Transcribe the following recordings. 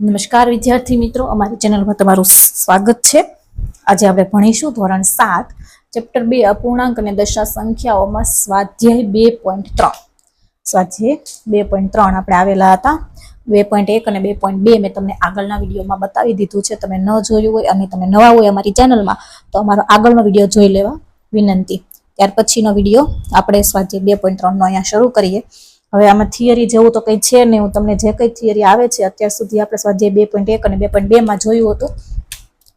નમસ્કાર વિદ્યાર્થી મિત્રો, અમારી ચેનલમાં તમારું સ્વાગત છે. આજે આપણે ભણીશું ધોરણ સાત, ચેપ્ટર બે, અપૂર્ણાંક અને દશા સંખ્યાઓમાં સ્વાધ્યાય બે પોઈન્ટ ત્રણ. સ્વાધ્યાય બે પોઈન્ટ ત્રણ આપણે આવેલા હતા. બે પોઈન્ટ એક અને બે પોઈન્ટ બે મેં તમને આગળના વિડીયોમાં બતાવી દીધું છે. તમે ન જોયું હોય અને તમે નવા હોય અમારી ચેનલમાં, તો અમારો આગળનો વીડિયો જોઈ લેવા વિનંતી. ત્યાર પછીનો વીડિયો આપણે સ્વાધ્યાય બે પોઈન્ટ ત્રણનો અહીંયા શરૂ કરીએ. હવે આમાં થિયરી જેવું તો કંઈ છે નહીં. હું તમને જે કંઈ થિયરી આવે છે, અત્યાર સુધી આપણે સ્વાધ્યાય બે પોઈન્ટ એક અને બે પોઈન્ટ બેમાં જોયું હતું.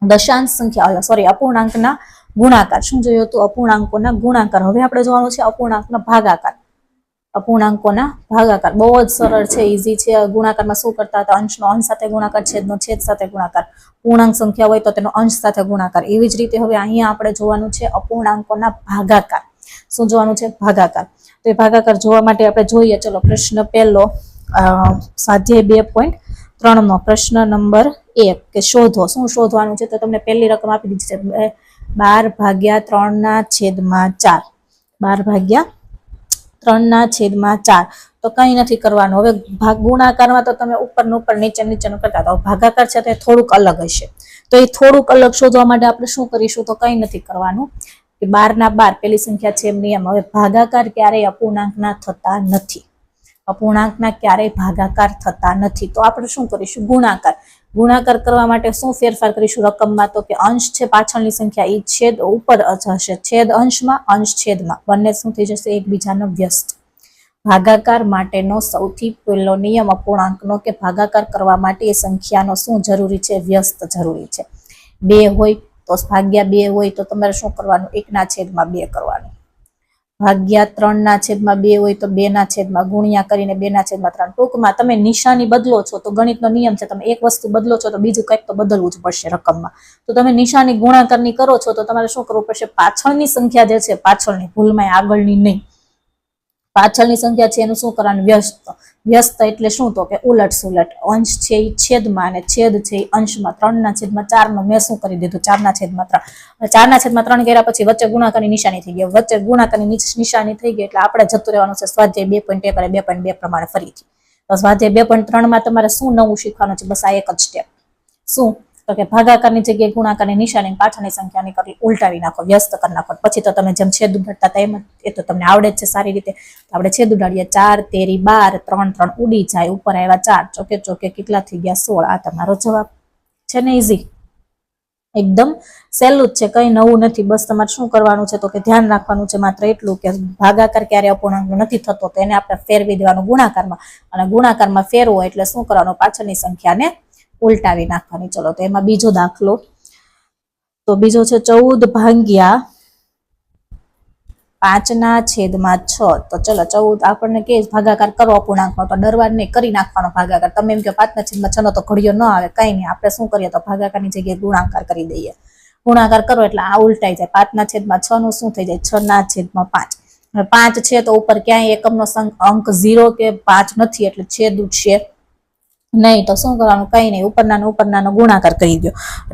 દશાંશ સંખ્યા સોરી અપૂર્ણાંકના ગુણાકાર. શું જોયું હતું? અપૂર્ણાંકોના ગુણાકાર. હવે આપણે જોવાનું છે અપૂર્ણાંકના ભાગાકાર. અપૂર્ણાંકોના ભાગાકાર. બહુ જ સરળ છે ઇઝી છે. ગુણાકારમાં શું કરતા હતા? અંશનો અંશ સાથે ગુણાકાર, છેદનો છેદ સાથે ગુણાકાર. પૂર્ણાંક સંખ્યા હોય તો તેનો અંશ સાથે ગુણાકાર. એવી જ રીતે હવે અહીંયા આપણે જોવાનું છે અપૂર્ણાંકોના ભાગાકાર. શું જોવાનું છે ભાગાકાર. તો એ ભાગાકાર જોવા માટે આપણે જોઈએ, ચલો પ્રશ્ન પહેલો સ્વાધ્યાય બે પોઈન્ટ ત્રણનો પ્રશ્ન નંબર એક કે શોધો. શું શોધવાનું છે? તો તમને પહેલી રકમ આપી દીધી છે. બાર ભાગ્યા ત્રણના છેદમાં ચાર. બાર ભાગ્યા ત્રણના છેદમાં ચાર. તો કંઈ નથી કરવાનું. હવે ભાગ, ગુણાકારમાં તો તમે ઉપરનું ઉપર, નીચે, નીચેનું કરતા હતા. ભાગાકાર છે તે થોડુંક અલગ હશે. તો એ થોડુંક અલગ શોધવા માટે આપણે શું કરીશું? તો કંઈ નથી કરવાનું. કે બારના બાર પેલી સંખ્યા છે એમ નિયમ હવે ભાગાકાર ક્યારેય અપૂર્ણાંકના થતા નથી. અપૂર્ણાંકના ક્યારેય ભાગાકાર થતા નથી. તો આપણે શું કરીશું? ગુણાકાર. ગુણાકાર કરવા માટે શું ફેરફાર કરીશું રકમમાં? તો કે અંશ છે પાછળની સંખ્યા. એ છેદ ઉપર હશે. છેદ અંશમાં, અંશ છેદમાં. બંને શું થઈ જશે? એકબીજાનો વ્યસ્ત. ભાગાકાર માટેનો સૌથી પહેલો નિયમ અપૂર્ણાંકનો કે ભાગાકાર કરવા માટે એ સંખ્યાનો શું જરૂરી છે? વ્યસ્ત જરૂરી છે. બે હોય તો ભાગ્યા બે હોય તો તમારે શું કરવાનું? એકના છેદમાં બે કરવાનું. ભાગ્યા ત્રણના છેદમાં બે હોય તો બેના છેદમાં ગુણ્યા કરીને બેના છેદમાં ત્રણ. ટૂંકમાં તમે નિશાની બદલો છો તો ગણિતનો નિયમ છે, તમે એક વસ્તુ બદલો છો તો બીજું કંઈક તો બદલવું જ પડશે રકમમાં. તો તમે નિશાની ગુણાકારની કરો છો તો તમારે શું કરવું પડશે? પાછળની સંખ્યા જે છે, પાછળની, ભૂલમાં આગળની નહીં. પાછળની સંખ્યા છે એનું શું કરવાનું? વ્યસ્ત. વ્યસ્ત એટલે શું તો કે ઉલટ સુલટ. અંશ છે એ છેદમાં અને છેદ છે એ અંશમાં ત્રણના છેદમાં ચારનો મેં શું કરી દીધું? ચારના છેદમાં ત્રણ. ચારના છેદમાં ત્રણ કર્યા પછી વચ્ચે ગુણાકારની નિશાની થઈ ગઈ. વચ્ચે ગુણાકારની નિશાની થઈ ગઈ એટલે આપણે જતું રહેવાનું છે સ્વાધ્યાય બે પોઈન્ટ એક અને બે પોઈન્ટ બે પ્રમાણે ફરીથી. સ્વાધ્યાય બે પોઈન્ટ ત્રણમાં તમારે શું નવું શીખવાનું છે? બસ આ એક જ સ્ટેપ શું? તો કે ભાગાકારની જગ્યાએ ગુણાકારની નિશાની પાછળની સંખ્યાની કરી ઉલટાવી નાખો, વ્યસ્ત કરી નાખો. પછી તો તમે જેમ છેદ ઉડાડતા હતા એમ એ તો તમને આવડે જ છે સારી રીતે. આપણે છેદ ઉડાડીએ, ચાર, તેરી, બાર, ત્રણ ત્રણ, ઉડી જાય, ઉપર આવ્યા ચાર, ચોકે ચોકે, કેટલા થઈ ગયા? સોળ. આ તમારો જવાબ છે ને ઇઝી એકદમ સહેલું જ છે, કંઈ નવું નથી. બસ તમારે શું કરવાનું છે તો કે ધ્યાન રાખવાનું છે માત્ર એટલું કે ભાગાકાર ક્યારે અપૂર્ણાંક નથી થતો, તો એને આપણે ફેરવી દેવાનું ગુણાકારમાં. અને ગુણાકારમાં ફેરવો એટલે શું કરવાનું? પાછળની સંખ્યાને ઉલટાવી નાખવાની. ચલો, તો એમાં બીજો દાખલો. તો બીજો છે ચૌદ ભાગ્યા પાંચના છેદમાં છ. તો ચલો, ચૌદ આપણને કે ભાગાકાર કરો અપૂર્ણાંકનો તો ડરવા નહીં કરી નાખવાનો ભાગાકાર. તમે એમ કે પાંચના છેદમાં છ તો ઘડિયો ન આવે, કઈ નહીં. આપણે શું કરીએ? તો ભાગાકારની જગ્યાએ ગુણાકાર કરી દઈએ. ગુણાકાર કરો એટલે આ ઉલટાઈ જાય. પાંચના છેદમાં છ નું શું થઈ જાય? છ ના છેદમાં પાંચ. પાંચ છે તો ઉપર ક્યાંય એકમનો અંક ઝીરો કે પાંચ નથી, એટલે છેદ ઉઠશે નહીં તો શું કરવાનું? કઈ નહીં. ઉપરનાનો ઉપરનાનો ગુણાકાર કરી દો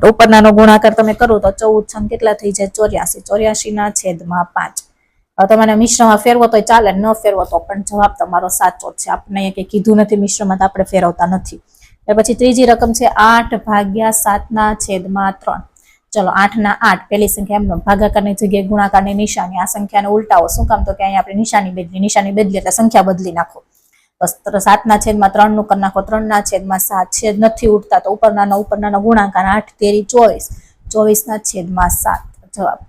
ઉપરનાનો ગુણાકાર તમે કરો તો ચૌદ છંગ કેટલા થઈ જાય? ચોર્યાસી. ચોર્યાસી ના છેદમાં પાંચ. હવે તમારે મિશ્રમાં ફેરવો તો ચાલે, ન ફેરવો તો પણ જવાબ તમારો સાચો છે. આપણે કંઈ કીધું નથી, મિશ્રમાં તો આપણે ફેરવતા નથી. ત્યાર પછી ત્રીજી રકમ છે આઠ ભાગ્યા સાતના છેદમાં ત્રણ. ચલો, આઠના આઠ. પેલી સંખ્યા એમનો. ભાગાકારની જગ્યાએ ગુણાકારની નિશાની. આ સંખ્યાને ઉલટાવો. શું કામ? તો કે અહીંયા આપણે નિશાની બદલી. નિશાની બદલી એટલે સંખ્યા બદલી નાખો. સાતના છેદમાં ત્રણનું કરી નાખો. ત્રણના છેદમાં સાત. છેદ નથી ઉઠતા તો ઉપરનાનો ઉપરનાનો ગુણાકાર આઠ, તેરી ચોવીસ. ચોવીસના છેદમાં સાત. જવાબ.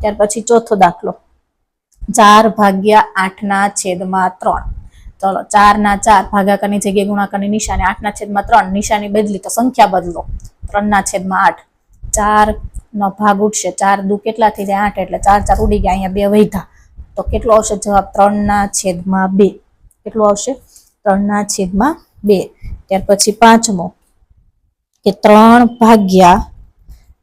ત્યાર પછી ચોથો દાખલો. ચાર ભાગ્યા આઠના છેદમાં ત્રણ. ચલો, ચારના ચાર ભાગાકારની જગ્યાએ ગુણાકારની નિશાની. આઠના છેદમાં ત્રણ. નિશાની બદલી તો સંખ્યા બદલો. ત્રણના છેદમાં આઠ. ચાર નો ભાગ ઉઠશે ચાર દુ કેટલા થઈ જાય? આઠ. એટલે ચાર ચાર ઉડી ગયા. અહીંયા બે વૈધા તો કેટલો આવશે? જવાબ, ત્રણના છેદમાં બે. કેટલો આવશે? ત્રણના છેદમાં બે. ત્યાર પછી પાંચમો, કે ત્રણ ભાગ્યા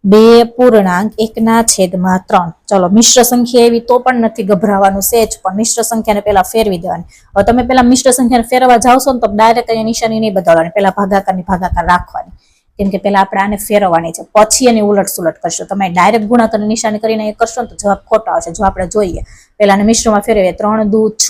બે પૂર્ણાંક એકના છેદમાં ત્રણ. ચલો, મિશ્ર સંખ્યા એવી તો પણ નથી ગભરાવાનું, સેજ પણ. મિશ્ર સંખ્યાને પેલા ફેરવી દેવાની. હવે તમે પેલા મિશ્ર સંખ્યાને ફેરવવા જાવશો ને તો ડાયરેક્ટ અહીંયા નિશાની નહીં બદલવાની પેલા ભાગાકારની ભાગાકાર રાખવાની. કેમ કે પેલા આપણે આને ફેરવવાની છે. પછી એની ઉલટ સુલટ કરશો. તમે ડાયરેક્ટ ગુણાકારની નિશાની કરીને એ કરશો ને તો જવાબ ખોટો આવશે. જો આપણે જોઈએ પેલા મિશ્રમાં ફેરવીએ. ત્રણ દૂધ છ.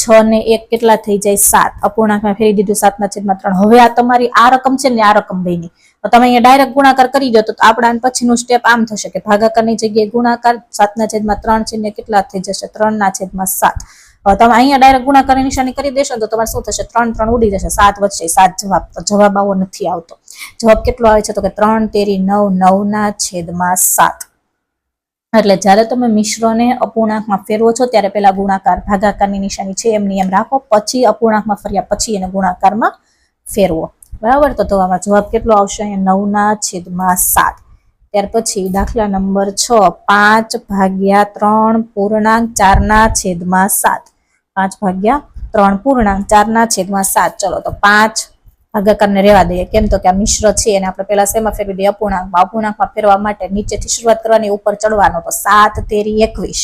છ ને એક કેટલા થઈ જાય? સાત. અપૂર્ણાંકમાં ફેરી દીધું સાતના છેદમાં ત્રણ. હવે આ તમારી આ રકમ છે ને આ રકમ બની તો તમે અહીંયા ડાયરેક્ટ ગુણાકાર કરી દો તો આપણા પછીનું સ્ટેપ આમ થશે કે ભાગાકારની જગ્યાએ ગુણાકાર સાતના છેદમાં ત્રણ છે ને કેટલા થઈ જશે? ત્રણના છેદમાં સાત. તમે અહીંયા ડાયરેક્ટ ગુણાકારની નિશાની કરી દેશો તો તમારે શું થશે? ત્રણ ત્રણ ઉડી જશે. સાત વધશે. સાત જવાબ. તો જવાબ આવો નથી આવતો. જવાબ કેટલો આવે છે? તો કે ત્રણ તેરી નવ, નવના છેદમાં સાત. એટલે જ્યારે તમે મિશ્રને અપૂર્ણાંકમાં ફેરવો છો, ત્યારે પેલા ગુણાકાર, ભાગાકારની નિશાની છે એમની એમ રાખો, પછી અપૂર્ણાંકમાં ફર્યા, પછી એને ગુણાકારમાં ફેરવો. બરાબર? તો આમાં જવાબ કેટલો આવશે? અહીંયા નવના છેદમાં સાત. ત્યાર પછી દાખલા નંબર છ, પાંચ ભાગ્યા ત્રણ પૂર્ણાંક ચારના છેદમાં સાત. પાંચ ભાગ્યા ત્રણ પૂર્ણાંક ચારના છેદમાં સાત. ચલો, તો પાંચ ભાગાકારને રહેવા દઈએ. કેમ તો કે આ મિશ્ર છે એને આપણે પેલા શેમાં ફેરવી દઈએ? અપૂર્ણાંકમાં. અપૂર્ણાંકમાં ફેરવા માટે નીચેથી શરૂઆત કરવાની, ઉપર ચડવાનો. તો સાત, તેરી, એકવીસ.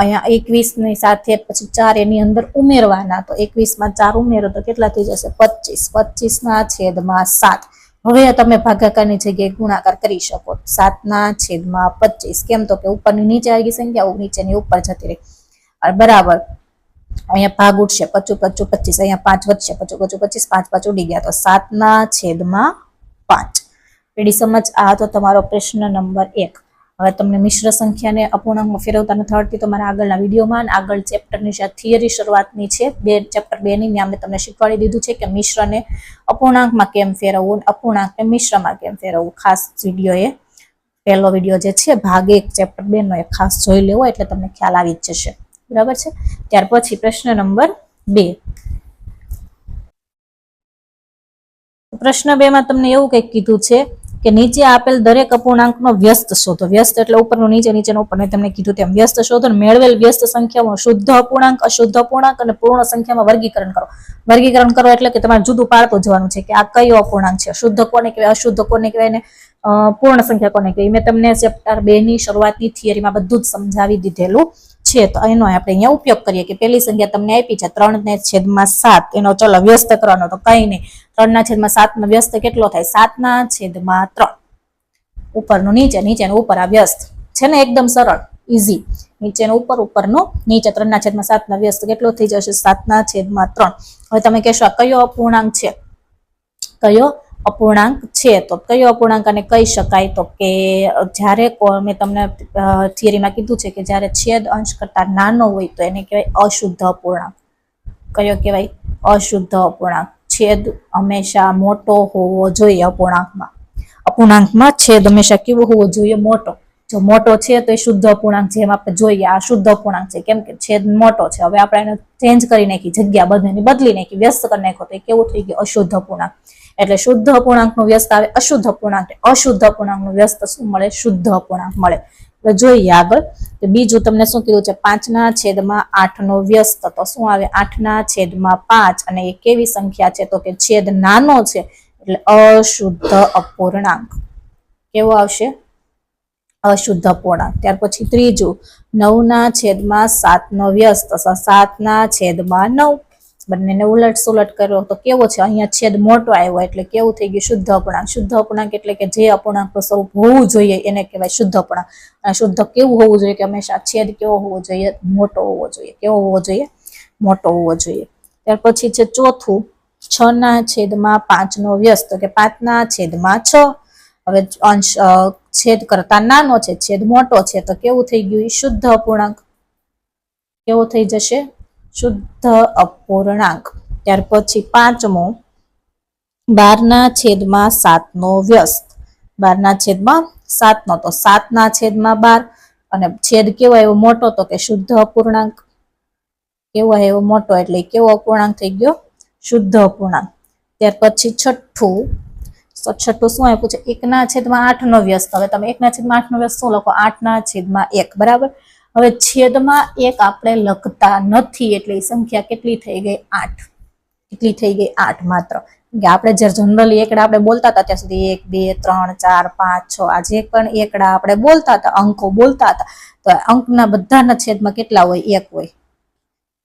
અહીંયા એકવીસની સાથે પછી ચાર એની અંદર ઉમેરવાના. તો એકવીસમાં ચાર ઉમેરો તો કેટલા થઈ જશે? પચીસ. પચીસ ના છેદમાં સાત. હવે તમે ભાગાકારની જગ્યાએ ગુણાકાર કરી શકો. સાતના છેદમાં પચીસ. કેમ તો કે ઉપરની નીચે આવી સંખ્યા નીચેની ઉપર જતી રહી. બરાબર. અહીંયા ભાગ ઉઠશે પચું પચું પચીસ, અહીંયા પાંચ વધશે પચું પચું પચીસ, પાંચ પાંચ ઉડી ગયા. તો સાતના છેદમાં પાંચ. પેઢી સમજ આ હતો તમારો પ્રશ્ન નંબર એક. હવે તમને મિશ્ર સંખ્યાને અપૂર્ણાંકમાં ફેરવતા નથી આવડતી તો મારા આગળના વિડીયોમાં આગળ ચેપ્ટરની જે થિયરી શરૂઆતની છે, બે ચેપ્ટર બે ની મેં તમને શીખવાડી દીધું છે કે મિશ્રને અપૂર્ણાંકમાં કેમ ફેરવવું અપૂર્ણાંકને મિશ્રમાં કેમ ફેરવવું. ખાસ વીડિયો એ પહેલો વીડિયો જે છે, ભાગ એક, ચેપ્ટર બે નો એ ખાસ જોઈ લેવો એટલે તમને ખ્યાલ આવી જ જશે. બરાબર છે? ત્યાર પછી પ્રશ્ન નંબર બે. પ્રશ્ન બે માં તમને એવું કંઈક કીધું છે કે નીચે આપેલ દરેક અપૂર્ણાંકનો વ્યસ્ત શોધો. વ્યસ્ત એટલે ઉપરનું, નીચે, નીચેનું ઉપર તમને કીધું તેમ. વ્યસ્ત શોધો મેળવેલ વ્યસ્ત સંખ્યામાં શુદ્ધ અપૂર્ણાંક, અશુદ્ધ અપૂર્ણાંક અને પૂર્ણ સંખ્યામાં વર્ગીકરણ કરો. વર્ગીકરણ કરો એટલે કે તમારે જુદું પાડતો જવાનું છે કે આ કયો અપૂર્ણાંક છે? શુદ્ધ કોને કહેવાય? અશુદ્ધ કોને કહેવાય? ને પૂર્ણ સંખ્યા કોને કહેવાય? મેં તમને ચેપ્ટર બે ની શરૂઆતની થિયરીમાં બધું જ સમજાવી દીધેલું. છે, તો એનો આપણે અહીંયા ઉપયોગ કરીએ કે પેલી સંખ્યા તમને આપી છે, ત્રણને છેદમાં સાત. એનો ચલો વ્યસ્ત કરવાનો, તો કઈ નહીં. ત્રણના છેદમાં સાતનો વ્યસ્ત કેટલો થાય? સાતના છેદમાં ત્રણ. ઉપરનું નીચે, નીચેનું ઉપર આ વ્યસ્ત. છે ને એકદમ સરળ, ઈઝી. નીચેનું ઉપર, ઉપરનું નીચે. ત્રણના છેદમાં સાતનો વ્યસ્ત કેટલો થઈ જશે? સાતના છેદમાં ત્રણ. હવે તમે કહેશો કયો અપૂર્ણાંક છે? કયો? અપૂર્ણાંક છે તો કયો અપૂર્ણાંક અને કહી શકાય તો કે જ્યારે મેં તમને થિયરીમાં કીધું છે કે જ્યારે છેદ અંશ કરતા નાનો હોય તો એને કહેવાય અશુદ્ધ અપૂર્ણાંક. કયો કહેવાય? અશુદ્ધ અપૂર્ણાંક. છેદ હંમેશા મોટો હોવો જોઈએ અપૂર્ણાંકમાં. અપૂર્ણાંકમાં છેદ હંમેશા કેવો હોવો જોઈએ? મોટો. જો મોટો છે તો એ શુદ્ધ અપૂર્ણાંક જેમ આપણે જોઈએ, આ શુદ્ધ અપૂર્ણાંક છે. કેમ કે છેદ મોટો છે. હવે આપણે એને ચેન્જ કરી નાખી, જગ્યા બધાની બદલી નાખી, વ્યસ્ત કરી નાખો તો એ કેવું થઈ ગયું? અશુદ્ધ અપૂર્ણાંક. એટલે શુદ્ધ અપૂર્ણાંકનું વ્યસ્ત આવે, અશુદ્ધ અપૂર્ણાંક. અશુદ્ધ અપૂર્ણાંકનું વ્યસ્ત શું મળે? શુદ્ધ અપૂર્ણાંક મળે. તો જોઈએ આગળ. તો બીજું તમને શું કીધું છે? પાંચના છેદમાં આઠનો વ્યસ્ત. તો શું આવે? આઠના છેદમાં પાંચ. અને એ કેવી સંખ્યા છે? તો કે છેદ નાનો છે. એટલે અશુદ્ધ અપૂર્ણાંક. કેવો આવશે? અશુદ્ધ અપૂર્ણાંક ત્યાર પછી ત્રીજું, નવના છેદમાં સાતનો વ્યસ્ત. સાતના છેદમાં નવ. બંનેને ઉલટ સુલટ કર્યો. તો કેવો છે? અહીંયા છેદ મોટો આવ્યો એટલે કેવું થઈ ગયું? શુદ્ધ અપૂર્ણાંક. શુદ્ધ અપૂર્ણાંક એટલે કે જે અપૂર્ણાંક સ્વરૂપ હોવું જોઈએ એને કહેવાય શુદ્ધ અપૂર્ણાંક. અને શુદ્ધ કેવું હોવું જોઈએ? કે હંમેશા છેદ કેવો હોવો જોઈએ? મોટો હોવો જોઈએ. કેવો હોવો જોઈએ? મોટો હોવો જોઈએ. ત્યાર પછી છે ચોથું છ ના છેદમાં પાંચનો વ્યસ્ત. તો કે પાંચના છેદમાં છ. હવે અંશ છેદ કરતા નાનો છે, છેદ મોટો છે, તો કેવું થઈ ગયું? શુદ્ધ અપૂર્ણાંક. કેવો થઈ જશે? શુદ્ધ અપૂર્ણાંક. ત્યાર પછી પાંચમો, બારના છેદમાં સાતનો વ્યસ્ત. બારના છેદમાં સાતનો, તો સાતના છેદમાં બાર. અને છેદ કેવો એવો મોટો, તો કે શુદ્ધ અપૂર્ણાંક. કેવો એવો મોટો, એટલે કેવો અપૂર્ણાંક થઈ ગયો? શુદ્ધ અપૂર્ણાંક. ત્યાર પછી છઠ્ઠું તો છઠ્ઠું શું આપ્યું છે? એકના છેદમાં આઠનો વ્યસ્ત. હવે તમે એકના છેદમાં આઠનો વ્યસ્ત શું લખો? આઠના છેદમાં એક. બરાબર? હવે છેદમાં એક આપણે લખતા નથી એટલે સંખ્યા કેટલી થઈ ગઈ? આઠ. કેટલી થઈ ગઈ? આઠ માત્ર. કે આપણે જ્યારે જનરલી એકડા આપણે બોલતા હતા, ત્યાં સુધી એક, બે, ત્રણ, ચાર, પાંચ, છ. આ જે પણ એકડા આપણે બોલતા હતા, અંકો બોલતા હતા. તો અંકના બધાના છેદમાં કેટલા હોય? એક હોય.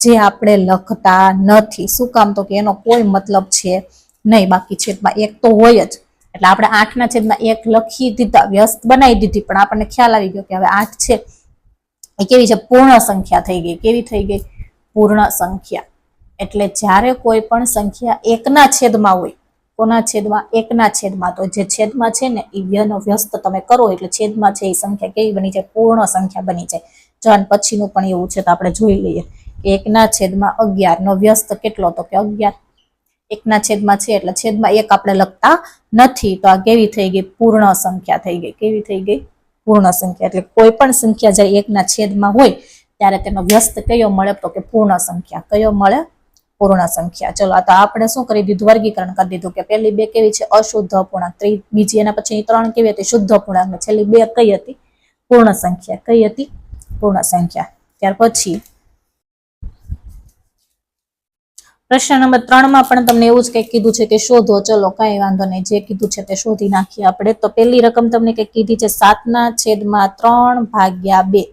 જે આપણે લખતા નથી. શું કામ? તો કે એનો કોઈ મતલબ છે નહીં. બાકી છેદમાં એક તો હોય જ. એટલે આપણે આઠના છેદમાં એક લખી દીધા, વ્યસ્ત બનાવી દીધી, પણ આપણને ખ્યાલ આવી ગયો કે હવે આઠ છે. એ કેવી છે? પૂર્ણ સંખ્યા થઈ ગઈ. કેવી થઈ ગઈ? પૂર્ણ સંખ્યા. એટલે જ્યારે કોઈ પણ સંખ્યા એકના છેદમાં હોય, કોના છેદમાં? એકના છેદમાં. તો જે છેદમાં છે ને, એ વ્યનો વ્યસ્ત તમે કરો, એટલે છેદમાં છે એ સંખ્યા કેવી બની જાય? પૂર્ણ સંખ્યા બની જાય. જન પછીનું પણ એવું છે તો આપણે જોઈ લઈએ. કે એકના છેદમાં અગિયાર નો વ્યસ્ત કેટલો? તો કે અગિયાર. એકના છેદમાં છે એટલે છેદમાં એક આપણે લખતા નથી. તો આ કેવી થઈ ગઈ? પૂર્ણ સંખ્યા થઈ ગઈ. કેવી થઈ ગઈ? પૂર્ણ સંખ્યા. એટલે કોઈ પણ સંખ્યા જ્યારે એકના છેદમાં હોય ત્યારે તેનો વ્યસ્ત કયો મળે? તો કે પૂર્ણ સંખ્યા. કયો મળે? પૂર્ણ સંખ્યા. ચલો, આ તો આપણે શું કરી દીધું? વર્ગીકરણ કરી દીધું કે પહેલી બે કેવી છે? અશુદ્ધ અપૂર્ણાંક. ત્રી, બીજી એના પછી ત્રણ કેવી હતી? શુદ્ધ અપૂર્ણાંક છેલ્લી બે કઈ હતી? પૂર્ણ સંખ્યા. કઈ હતી? પૂર્ણ સંખ્યા. ત્યાર પછી પ્રશ્ન નંબર ત્રણમાં પણ તમને એવું જ કંઈક કીધું છે કે શોધો, ચલો, કાંઈ વાંધો નહીં. જે કીધું છે તે શોધી નાખીએ આપણે. તો પહેલી રકમ તમને કંઈક કીધી છે, સાતના છેદમાં ત્રણ ભાગ્યા બે.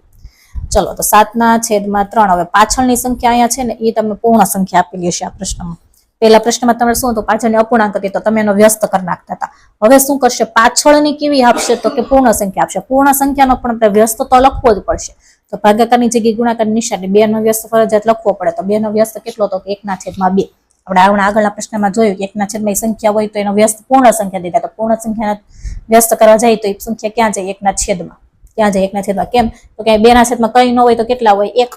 ચલો, તો સાતના છેદમાં ત્રણ. હવે પાછળની સંખ્યા અહીંયા છે ને એ તમને પૂર્ણ સંખ્યા આપેલી હશે આ પ્રશ્નમાં. પહેલા પ્રશ્નમાં તમારે શું હતું? પાછળની અપૂર્ણાંક હતી, તો તમે એનો વ્યસ્ત કરી નાખતા હતા. હવે શું કરશે? પાછળની કેવી આપશે? તો કે પૂર્ણ સંખ્યા આપશે. પૂર્ણ સંખ્યાનો પણ આપણે વ્યસ્ત તો લખવો જ પડશે. તો ભાગાકારની જગ્યાએ ગુણાકાર નિશાની બે નો વ્યસ્ત ફરજિયાત લખવો પડે. તો બે નો વ્યસ્ત કેટલો તો એકના છેદમાં બે. આપણે હમણાં આગળના પ્રશ્નમાં જોયું કે એકના છેદમાં સંખ્યા હોય તો એનો વ્યસ્ત પૂર્ણ સંખ્યા દીધા. તો પૂર્ણ સંખ્યાના વ્યસ્ત કરવા જાય તો એ સંખ્યા ક્યાં જાય? એકના છેદમાં. ક્યાં જાય? એકના છેદમાં. કેમ? તો કે બે ના છેદમાં કઈ ન હોય તો કેટલા હોય? એક.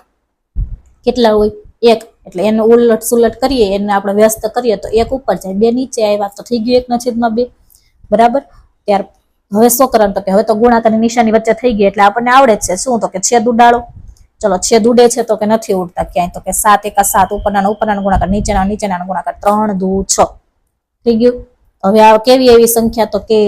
કેટલા હોય? એક. એટલે એને ઉલટ સુલટ કરીએ, એને આપણે વ્યસ્ત કરીએ તો એક ઉપર જાય. બે નીચે આવ્યા તો થઈ ગયું એકના છેદમાં બે. બરાબર? ત્યાર હવે શું કરવાનું તો કે હવે તો ગુણાકારની નિશાની વચ્ચે થઈ ગઈ એટલે આપણને આવડે છે. શું તો કે છેદ ઉડાડો. ચલો, છેદ ઉડે છે તો કે નથી ઉડતા ક્યાંય. તો કે સાત એકા સાત ઉપરના ઉપરના ગુણાકાર નીચેના નીચેના ગુણાકાર, ત્રણ, દુ, છ. થઈ ગયું? હવે આ કેવી એવી સંખ્યા તો કે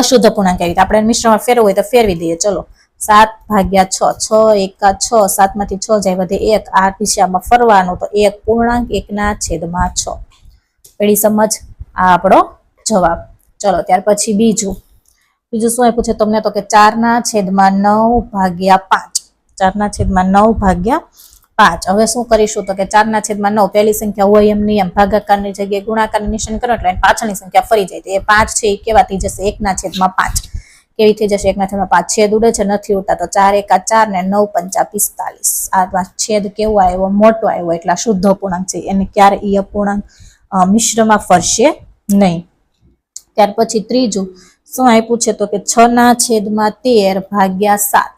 અશુદ્ધ પૂર્ણાંક એવી આપણે મિશ્રણમાં ફેરવું હોય તો ફેરવી દઈએ. ચલો, સાત ભાગ્યા છ છ એકા છ સાતમાંથી છ જાય વધે એક. આ દિશામાં ફરવાનું તો એક પૂર્ણાંક, એકના છેદમાં છ. એડી સમજ? આ આપણો જવાબ. ચલો, ત્યાર પછી બીજું. બીજું શું આપ્યું છે તમને? તો કે ચારના છેદમાં નવ ભાગ્યા પાંચ. ચારના છેદમાં નવ ભાગ્યા પાંચ. હવે શું કરીશું? તો કે ચારના છેદમાં નવ, પહેલી સંખ્યા હોય એમ નિયમ ભાગાકારની જગ્યાએ ગુણાકારની નિશાન કરો, એટલે પાછળની સંખ્યા ફરી જાય. તો એ પાંચ છે, એ કેવાથી જશે એકના છેદમાં પાંચ. કેવી થઈ જશે? એકના છેદમાં પાંચ. છેદ ઉડે છે, નથી ઉડતા. તો ચાર એકા ચાર ને નવ પંચા પિસ્તાલીસ. આ છેદ કેવો આવ્યો? મોટો આવ્યો, એટલે શુદ્ધ અપૂર્ણાંક છે. એને ક્યારે એ અપૂર્ણાંક મિશ્રમાં ફરશે નહીં. ત્યાર પછી ત્રીજું, શું આપ્યું છે તો કે છ ના છેદમાં તેર ભાગ્યા સાત.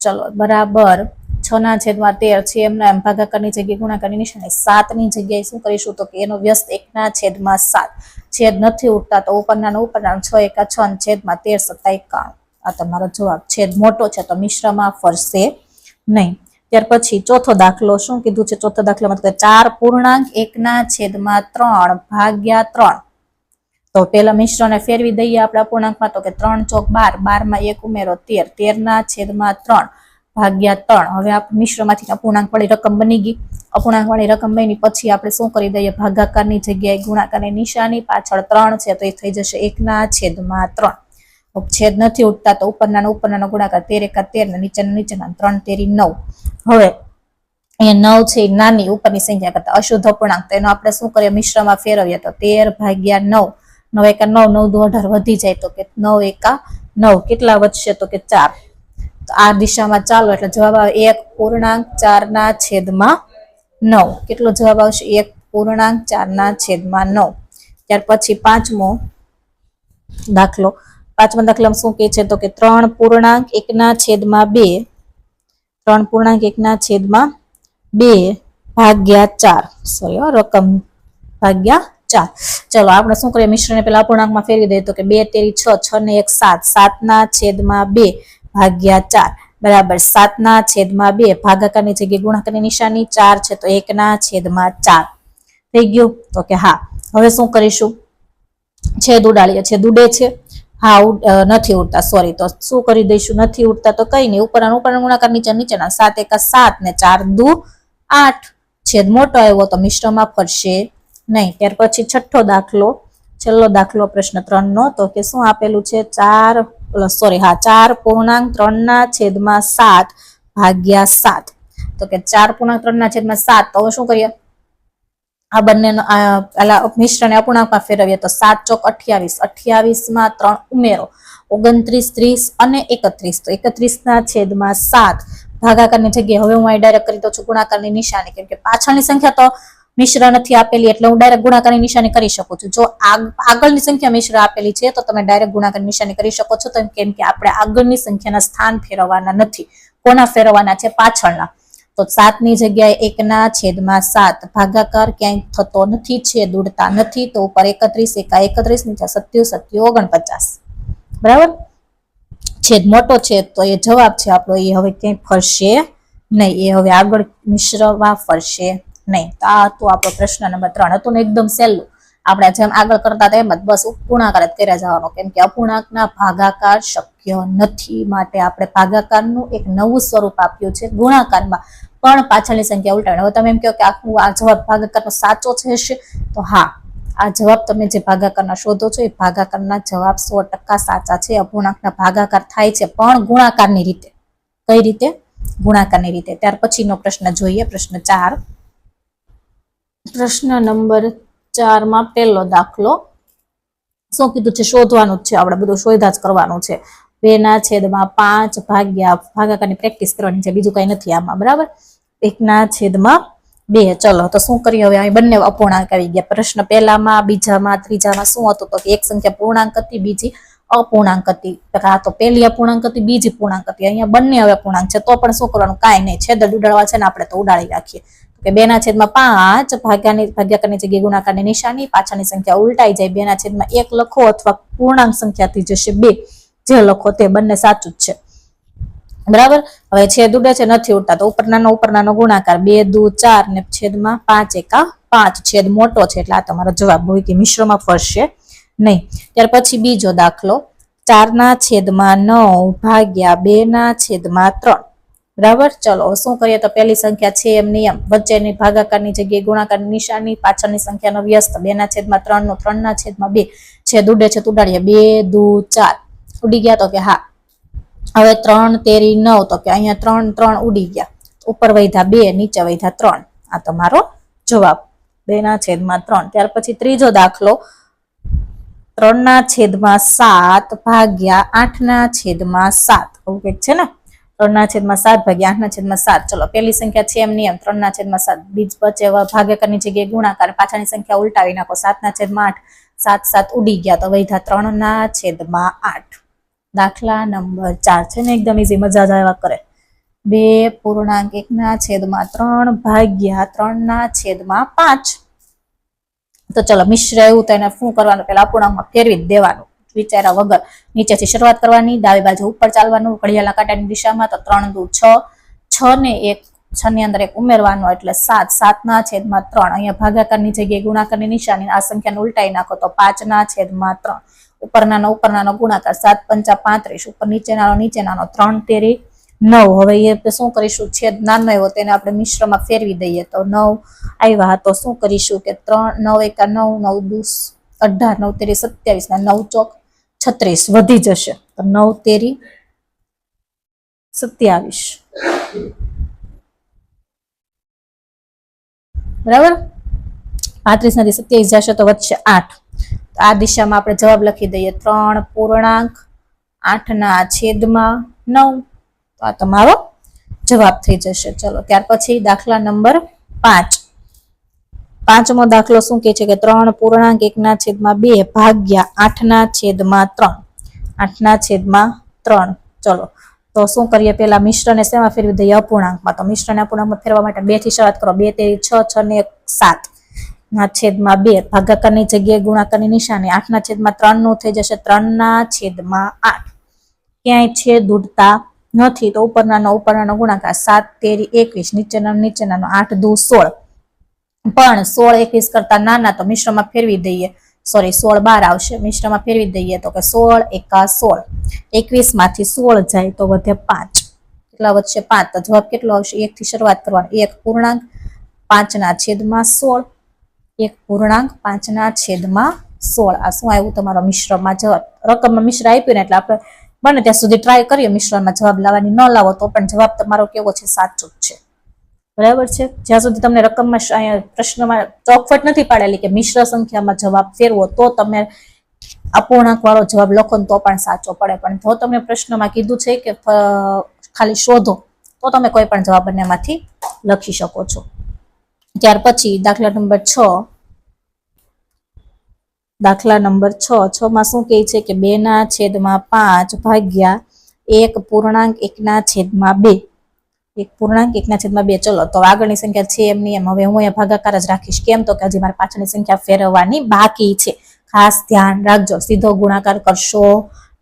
ચલો, બરાબર. છ ના છેદમાં તેર છે, એમના એમ ભાગાકારની જગ્યાએ ગુણાકારની નિશાની. સાતની જગ્યાએ શું કરીશું તો કે એનો વ્યસ્ત એકના છેદમાં સાત. છેદ નથી ઉઠતા તો ઉપરના ઉપરના છ એકા છ છેદમાં તેર સત્તા એકાણું. આ તમારો જવાબ છેદ મોટો છે તો મિશ્રમાં ફરશે નહીં. ત્યાર પછી ચોથો દાખલો શું કીધું છે? ચોથો દાખલામાં ચાર પૂર્ણાંક એકના છેદમાં ત્રણ ભાગ્યા ત્રણ. તો પેલા મિશ્રને ફેરવી દઈએ આપણે અપૂર્ણાંકમાં તો કે ત્રણ ચોક બાર, બારમાં એક ઉમેરો તેર, તેરના છેદમાં ત્રણ ભાગ્યા ત્રણ. હવે આપણે મિશ્રમાંથી અપૂર્ણાંક વાળી રકમ બની ગઈ. અપૂર્ણાંક વાળી રકમ બની પછી આપણે શું કરી દઈએ? ભાગાકારની જગ્યાએ ગુણાકારની નિશાની પાછળ ત્રણ છે તો એ થઈ જશે એકના છેદમાં ત્રણ. છેદ નથી ઉઠતા તો ઉપરના ઉપરના ગુણાકાર તેર એકા તેર ને નીચેના નીચેના ત્રણ તેરી નવ. હવે અહીંયા નવ છે એ નાની ઉપરની સંખ્યા કરતા અશુદ્ધ અપૂર્ણાંક તો એનો આપણે શું કરીએ? મિશ્રમાં ફેરવીએ તો તેર ભાગ્યા નવ. નવ એકા નવ નવ દુ અઢાર વધી જાય તો કે નવ એકા નવ, કેટલા વધશે તો કે ચાર. તો આ દિશામાં ચાલો, એટલે જવાબ આવે એક પૂર્ણાંક ચારના છેદમાં નવ. કેટલો જવાબ આવશે? એક પૂર્ણાંક ચારના છેદમાં નવ. ત્યાર પછી પાંચમો દાખલો. પાંચમા દાખલામાં શું કહે છે તો કે ત્રણ પૂર્ણાંક એકના છેદમાં બે. ત્રણ પૂર્ણાંક એકના છેદમાં બે ભાગ્યા ચાર. સોરી રકમ. ભાગ્યા ચાર ચલો, આપણે શું કરીએ? મિશ્રને પેલા અપૂર્ણાંકમાં ફેરવી દઈએ તો કે બે તેરી છ છ ને એક સાત. સાતના છેદમાં બે ભાગ્યા ચાર. બરાબર. સાતના છેદમાં બે ભાગાકારની જગ્યાએ ગુણાકારની નિશાની ચાર છે તો એકના છેદમાં ચાર. થઈ ગયું? તો કે હા. હવે શું કરીશું? છેદ ઉડાડીએ. છેદ ઉડે છે. હા, ઉડ- નથી ઉડતા. સોરી તો શું કરી દઈશું? નથી ઉડતા તો કઈ નહીં. ઉપર ઉપર ગુણાકાર નીચે, નીચેના. સાત એકા સાત ને ચાર દુ આઠ. છેદ મોટો આવ્યો તો મિશ્રમાં ફરશે નહીં, ત્યાર પછી છઠ્ઠો દાખલો, છેલ્લો દાખલો પ્રશ્ન ત્રણ નો તો કે શું આપેલું છે? ચાર સોરી હા, ચાર પૂર્ણાંક ત્રણ ના છેદમાં સાત ભાગ્યા સાત. તો કે ચાર પૂર્ણાંક ત્રણ ના છેદમાં સાત, તો શું કરીએ? આ બંને, આ પેલા મિશ્રને અપૂર્ણાંકમાં ફેરવીએ તો સાત ચોક અઠ્યાવીસ. અઠ્યાવીસમાં ત્રણ ઉમેરો. ઓગણત્રીસ, ત્રીસ અને એકત્રીસ. તો એકત્રીસ ના છેદમાં સાત. ભાગાકારની જગ્યાએ, હવે હું અહીં ડાયરેક્ટ કરી દઉં છું ગુણાકારની નિશાની. કેમ કે પાછળની સંખ્યા તો મિશ્ર નથી આપેલી એટલે હું ડાયરેક્ટ ગુણાકારની નિશાની કરી શકું છું. જો આગ- આગળની સંખ્યા મિશ્ર આપેલી છે, તો તમે ડાયરેક્ટ ગુણાકારની નિશાની કરી શકો છો, તો કેમ કે આપણે આગળની સંખ્યાના સ્થાન ફેરવવાના નથી. કોના ફેરવવાના છે? પાછળના. તો સાતની જગ્યાએ એકના છેદમાં સાત. ભાગાકાર ક્યાંય થતો નથી છેદ ઉડતા નથી, તો ઉપર એકત્રીસ, એકા એકત્રીસ, નીચે સત્યુ સત્યુ ઓગણપચાસ. બરાબર? છેદ મોટો છે, તો એ જવાબ છે આપણો, એ હવે ક્યાંય ફરશે નહીં, એ હવે આગળ મિશ્રમાં ફરશે. નહીં. તો આ હતું આપણો પ્રશ્ન નંબર ત્રણ. હતું ને એકદમ સહેલું. આપણે જેમ આગળ કરતા હતા એમ જ બસ ગુણાકાર જ કર્યા જવાનો. કેમ કે અપૂર્ણાંકના ભાગાકાર શક્ય નથી માટે આપણે ભાગાકારનું એક નવું સ્વરૂપ આપ્યું છે ગુણાકારમાં. પણ પાછળની સંખ્યા ઉલટાવી. હવે તમે એમ કહો કે આખું આ જવાબ ભાગાકારનો સાચો છે તો હા, આ જવાબ તમે જે ભાગાકારના શોધો છો એ ભાગાકારના જવાબ સો ટકા સાચા છે. અપૂર્ણાંકના ભાગાકાર થાય છે પણ ગુણાકારની રીતે. કઈ રીતે? ગુણાકારની રીતે. ત્યાર પછીનો પ્રશ્ન જોઈએ. પ્રશ્ન ચાર. પ્રશ્ન નંબર ચારમાં પહેલો દાખલો. શું કીધું છે? શોધવાનું જ છે. આપણે બધું શોધા જ કરવાનું છે. બે ના છેદમાં પાંચ ભાગ્યા ભાગાકારની પ્રેક્ટિસ કરવાની છે. બીજું કઈ નથી આમાં. બરાબર? એકના છેદમાં બે. ચલો, તો શું કરીએ હવે અહીં બંને અપૂર્ણાંક આવી ગયા. પ્રશ્ન પહેલામાં, બીજામાં, ત્રીજામાં શું હતું? તો એક સંખ્યા પૂર્ણાંક હતી, બીજી અપૂર્ણાંક હતી. આ તો પહેલી અપૂર્ણાંક હતી, બીજી પૂર્ણાંક હતી. અહીંયા બંને હવે પૂર્ણાંક છે. તો પણ શું કરવાનું? કાંઈ નહીં. છેદ ઉડાડવા છે ને આપણે તો ઉડાડી રાખીએ. કે બે ના છેદમાં પાંચ, ભાગ્યાની ભાગ્યાકારની જગ્યાએ ગુણાકારની નિશાની, પાછળની સંખ્યા ઉલટાઈ જાય બે ના છેદમાં એક લખો અથવા પૂર્ણાંક સંખ્યાથી જશે બે. જે લખો તે બંને સાચું જ છે. બરાબર? હવે છેદ ઉડે છે, નથી ઉડતા. તો ઉપરનાનો ઉપરનાનો ગુણાકાર બે, દુ, ચાર ને છેદમાં પાંચ એકા પાંચ. છેદ મોટો છે, એટલે આ તમારો જવાબ હોય કે મિશ્રમાં ફરશે નહીં. ત્યાર પછી બીજો દાખલો. ચારના છેદમાં નવ ભાગ્યા બે ના છેદમાં ત્રણ. બરાબર? ચલો શું કરીએ? તો પહેલી સંખ્યા છે એમ. નિયમ વચ્ચેની ભાગાકારની જગ્યાએ ગુણાકારની નિશાની, પાછળની સંખ્યાનો વ્યસ્ત. બે ના છેદમાં ત્રણ નો ત્રણ ના છેદમાં બે. છેદ ઉડે છે ઉડાડીએ. બે, દુ, ચાર. ઉડી ગયા તો કે હા. હવે ત્રણ, તેરી, નવ તો કે અહીંયા ત્રણ ત્રણ ઉડી ગયા. ઉપર વૈધા બે, નીચે વૈધા ત્રણ. આ તમારો જવાબ. બે ના છેદમાં ત્રણ. ત્યાર પછી ત્રીજો દાખલો. ત્રણ ના છેદમાં સાત ભાગ્યા આઠ ના છેદમાં સાત. એવું કંઈક છે ને? ત્રણ ના છેદમાં સાત ભાગ્યા આઠના છેદમાં સાત. ચલો, પહેલી સંખ્યા છે એમ નિયમ ત્રણના છેદમાં સાત. બીજ વચ્ચે ભાગ્યકરની જગ્યાએ ગુણાકાર. પાછળની સંખ્યા ઉલટાવી નાખો. સાતના છેદમાં આઠ, સાત સાત ઉડી ગયા તો વૈધા ત્રણ ના છેદમાં આઠ. દાખલા નંબર ચાર છે ને, એકદમ ઈઝી મજા જ આવ્યા કરે. બે પૂર્ણાંક એકના છેદમાં ત્રણ ભાગ્યા ત્રણના છેદમાં પાંચ. તો ચલો, મિશ્ર એવું તો એને શું કરવાનું? પેલા અપૂર્ણાંકમાં ફેરવી દેવાનું. વિચાર્યા વગર. નીચેથી શરૂઆત કરવાની, ડાબી બાજુ ઉપર ચાલવાનું, ઘડિયાળના કાંટાની દિશામાં તો ત્રણ દુ છ. છ ને એક, છ ની અંદર એક ઉમેરવાનો એટલે સાત. સાત ના છેદમાં ત્રણ. અહીંયા ભાગાકારની જગ્યાએ ગુણાકારની નિશાની, આ સંખ્યાને ઉલટાઈ નાખો તો પાંચ ના છેદમાં ત્રણ. ઉપરનાનો ઉપરનાનો ગુણાકાર સાત પંચા પાંત્રીસ. ઉપર નીચેનાનો નીચેનાનો ત્રણ તેરી નવ. હવે એ શું કરીશું? છેદ નાનો એવો તેને આપણે મિશ્રમાં ફેરવી દઈએ તો નવ આવ્યા તો શું કરીશું કે ત્રણ, નવ એકા નવ નવ દુસ અઢાર, નવ તેરી સત્યાવીસ ના નવ ચોક છત્રીસ, વધી જશે. તો નવ તેરી સત્યાવીસ. બરાબર? પાંત્રીસ નથી, સત્યાવીસ જશે તો વધશે આઠ. આ દિશામાં આપણે જવાબ લખી દઈએ. ત્રણ પૂર્ણાંક, આઠના છેદમાં નવ. તો આ તમારો જવાબ થઈ જશે. ચલો, ત્યાર પછી દાખલા નંબર પાંચ. પાંચમો દાખલો શું કે છે કે ત્રણ પૂર્ણાંક એકના છેદમાં બે ભાગ્યા આઠના છેદમાં ત્રણ. આઠના છેદમાં ત્રણ. ચલો. તો શું કરીએ? પેલા મિશ્રને શેમાં ફેરવી દઈએ? અપૂર્ણાંકમાં. તો મિશ્રને અપૂર્ણાંકમાં ફેરવા માટે બેથી શરૂઆત કરો. બે, તેરી, છ છ ને એક, સાત. ના છેદમાં બે. ભાગાકારની જગ્યાએ ગુણાકારની નિશાની. આઠના છેદમાં ત્રણનું થઈ જશે ત્રણના છેદમાં આઠ. ક્યાંય છેદ ઉડતા નથી. તો ઉપરનાનો ઉપરનાનો ગુણાકાર સાત, તેરી, એકવીસ. નીચેનાનો નીચેનાનો આઠ, દુ, સોળ. પણ સોળ એકવીસ કરતા નાના તો મિશ્રમાં ફેરવી દઈએ. સોરી સોળ બાર આવશે. મિશ્રમાં ફેરવી દઈએ તો કે સોળ એકા સોળ. એકવીસમાંથી સોળ જાય તો વધે પાંચ. કેટલા વધશે? પાંચ. તો જવાબ કેટલો આવશે? એક થી શરૂઆત કરવાની. એક પૂર્ણાંક પાંચના છેદમાં સોળ. એક પૂર્ણાંક પાંચના છેદમાં સોળ. આ શું આવ્યું? તમારો મિશ્રમાં જવાબ. રકમમાં મિશ્ર આપ્યું ને એટલે આપણે બને ત્યાં સુધી ટ્રાય કરીએ. મિશ્રમાં જવાબ લાવવાની ન લાવો તો પણ જવાબ તમારો કેવો છે? સાચો જ છે. બરાબર છે? જ્યાં સુધી તમને રકમમાં પ્રશ્નમાં ચોકફટ નથી પાડેલી કે મિશ્ર સંખ્યામાં જવાબ ફેરવો, તો તમે અપૂર્ણાંક વાળો જવાબ લખો તો પણ સાચો પડે. પણ જો તમને પ્રશ્નમાં કીધું છે કે ખાલી શોધો, તો તમે કોઈ પણ જવાબ બંનેમાંથી લખી શકો છો. ત્યાર પછી દાખલા નંબર છ. દાખલા નંબર છ. છ માં શું કહે છે કે બે ના છેદમાં પાંચ ભાગ્યા એક પૂર્ણાંક એકના છેદમાં બે? એક પૂર્ણાંક, એકના છેદમાં બે. ચલો, તો આગળની સંખ્યા છે એમની, એમ હવે હું અહીંયા ભાગાકાર જ રાખીશ. કેમ? તો કે હજી મારે પાછળની સંખ્યા ફેરવવાની બાકી છે. ખાસ ધ્યાન રાખજો. સીધો ગુણાકાર કરશો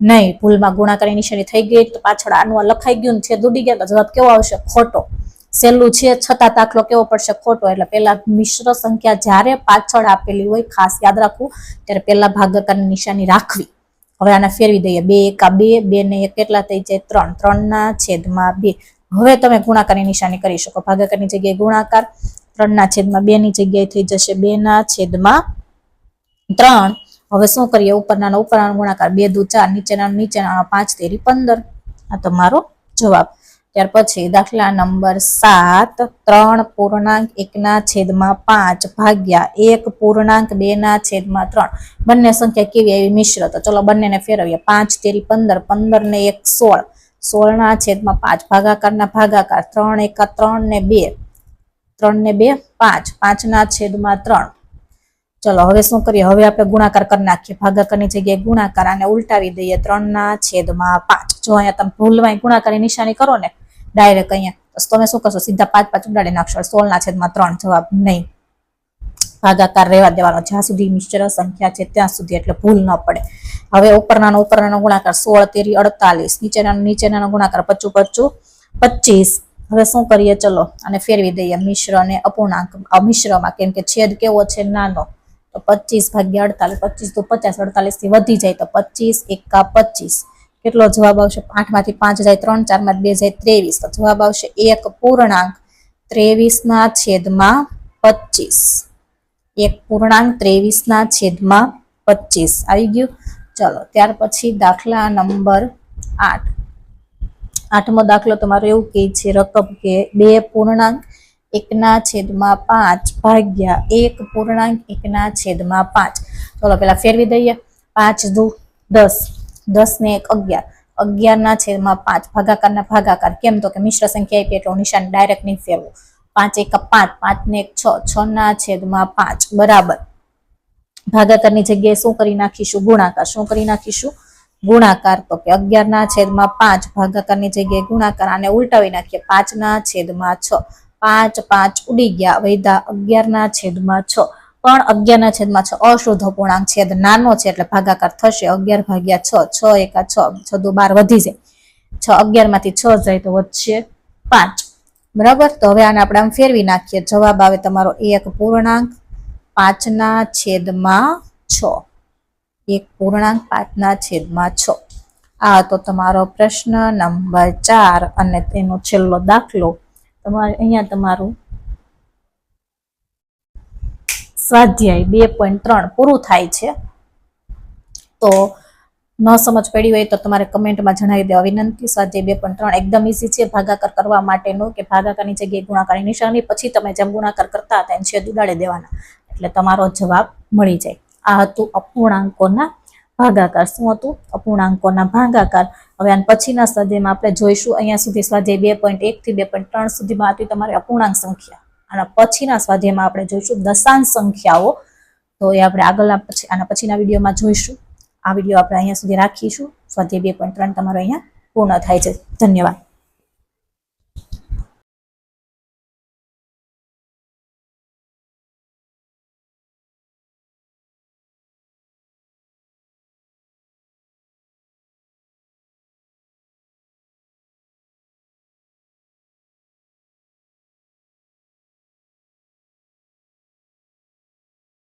નહીં. ભૂલમાં ગુણાકારની નિશાની થઈ ગઈ? તો પાછળ આનું લખાઈ ગયું છે દૂડી ગયા, તો જવાબ કેવો આવશે? ખોટો. સહેલું છે, છતાં દાખલો કેવો પડશે? ખોટો. એટલે પેલા મિશ્ર સંખ્યા જ્યારે પાછળ આપેલી હોય, ખાસ યાદ રાખવું, ત્યારે પેલા ભાગાકારની નિશાની રાખવી. હવે આને ફેરવી દઈએ. બે એકા બે બે ને એક કેટલા થઈ જાય? ત્રણ. ત્રણના છેદમાં બે. હવે તમે ગુણાકારની નિશાની કરી શકો. ભાગાકારની જગ્યાએ ગુણાકાર, ત્રણના છેદમાં બે ની જગ્યાએ થઈ જશે બે ના છેદમાં ત્રણ. હવે શું કરીએ? ઉપરના ઉપરના ગુણાકાર. બે, દુ, ચાર. નીચેના નીચેના પાંચ, તેરી, પંદર. આ તમારો જવાબ. ત્યાર પછી દાખલા નંબર સાત, ત્રણ પૂર્ણાંક એકના છેદમાં પાંચ ભાગ્યા એક પૂર્ણાંક બે ના છેદમાં ત્રણ. બંને સંખ્યા કેવી એવી મિશ્ર. તો ચલો બંનેને ફેરવીએ. પાંચ, તેરી, પંદર. પંદર ને એક, સોળ. સોળ ના છેદમાં પાંચ, ભાગાકારના ભાગાકાર ત્રણ એકા ત્રણ ને બે. ત્રણ ને બે, પાંચ. પાંચ ના છેદમાં ત્રણ. ચલો, હવે શું કરીએ? હવે આપણે ગુણાકાર કરી નાખીએ. ભાગાકારની જગ્યાએ ગુણાકાર આને ઉલટાવી દઈએ. ત્રણ ના છેદમાં પાંચ. જો અહીંયા તમે ભૂલવાય ગુણાકારની નિશાની કરો ને, ડાયરેક્ટ અહીંયા, તો તમે શું કરશો? સીધા પાંચ પાંચ ઉડાડી નાખશો. સોળ ના છેદમાં ત્રણ જવાબ નહીં. ભાગાકાર રહેવા દેવાનો જ્યાં સુધી મિશ્ર સંખ્યા છે ત્યાં સુધી એટલે ભૂલ ન પડે. હવે ઉપરનાનો ઉપરનાનો ગુણાકાર સોળ, તેરી અડતાલીસ, નીચેના, નીચેનાનો ગુણાકાર પચું પચું, પચીસ. હવે શું કરીએ? ચલો અને ફેરવી દઈએ. મિશ્ર અને અપૂર્ણાંક. મિશ્રમાં કેમ કે છેદ કેવો છે? નાનો. તો પચીસ ભાગ્યા અડતાલીસ, પચીસ તો પચાસ, અડતાલીસથી વધી જાય તો પચીસ એકા પચીસ. કેટલો જવાબ આવશે? આઠમાંથી પાંચ જાય ત્રણ ચારમાં બે જાય ત્રેવીસ. તો જવાબ આવશે એક પૂર્ણાંક ત્રેવીસ ના છેદમાં પચીસ. એક પૂર્ણાંક ત્રેવીસ ના છેદમાં પચીસ. આવી ગયું? ચલો, ત્યાર પછી દાખલા નંબર આઠ. આઠમો દાખલો તમારો એવું કહે છે, રકમ કે બે પૂર્ણાંક એકના છેદમાં પાંચ ભાગ્યા એક પૂર્ણાંક એકના છેદમાં પાંચ. ચલો, પેલા ફેરવી દઈએ. પાંચ દુ દસ. દસ ને એક અગિયાર. અગિયારના છેદમાં પાંચ. ભાગાકારના ભાગાકાર. કેમ? તો કે મિશ્ર સંખ્યા આપી, એટલે નિશાન ડાયરેક્ટ નહીં ફેરવું. પાંચ એક પાંચ પાંચ ને એક છ છ ના છેદમાં પાંચ. બરાબર. ભાગાકારની જગ્યાએ શું કરી નાખીશું? ગુણાકાર. શું કરી નાખીશું? ગુણાકાર. તો કે અગિયાર ના છેદમાં પાંચ, ભાગાકારની જગ્યાએ ગુણાકાર આને ઉલટાવી નાખીએ. પાંચ ના છેદમાં છ. પાંચ પાંચ ઉડી ગયા. વૈધા. અગિયાર ના છેદમાં છ. પણ અગિયાર ના છેદમાં છ અશુદ્ધ પૂર્ણાંક છેદ નાનો છે એટલે ભાગાકાર થશે. અગિયાર ભાગ્યા છ છ એકા છ છ દુ બાર વધી જાય. છ અગિયારમાંથી છ જાય તો વધશે પાંચ. બરાબર? તો હવે આને આપણે આમ ફેરવી નાખીએ. જવાબ આવે તમારો એક પૂર્ણાંક પાંચના છેદમાં છ. એક પૂર્ણાંક પાંચના છેદમાં છ. આ હતો તમારો પ્રશ્ન નંબર ચાર અને તેનો છેલ્લો દાખલો. તમારે અહીંયા તમારું સ્વાધ્યાય બે પોઈન્ટ ત્રણ પૂરું થાય છે. તો ન સમજ પડી હોય તો તમારે કમેન્ટમાં જણાવી દેવા વિનંતી. સ્વાધ્યાય બે પણ ત્રણ એકદમ ઇઝી છે, ભાગાકાર કરવા માટેનું કે ભાગાકારની જગ્યાએ ગુણાકારની નિશાની, પછી તમે જેમ ગુણાકાર કરતા હતા એને છેદ ઉડાડી દેવાના. એટલે તમારો જવાબ મળી જાય. આ હતું અપૂર્ણાંકોના ભાગાકાર. શું હતું? અપૂર્ણાંકોના ભાગાકાર. હવે આના પછીના સ્વાધ્યાયમાં આપણે જોઈશું. અહીંયા સુધી સ્વાધ્યાય બે પોઈન્ટ એકથી બે પોઈન્ટ ત્રણ સુધીમાં હતી તમારી અપૂર્ણાંક સંખ્યા. અને પછીના સ્વાધ્યાયમાં આપણે જોઈશું દશાંશ સંખ્યાઓ. તો એ આપણે આગળના પછી, આના પછીના વિડીયોમાં જોઈશું. આ વીડિયો આપણે અહીંયા સુધી રાખીશું. સ્વાધ્યાય બે પોઈન્ટ ત્રણ તમારો અહીંયા પૂર્ણ થાય છે. ધન્યવાદ.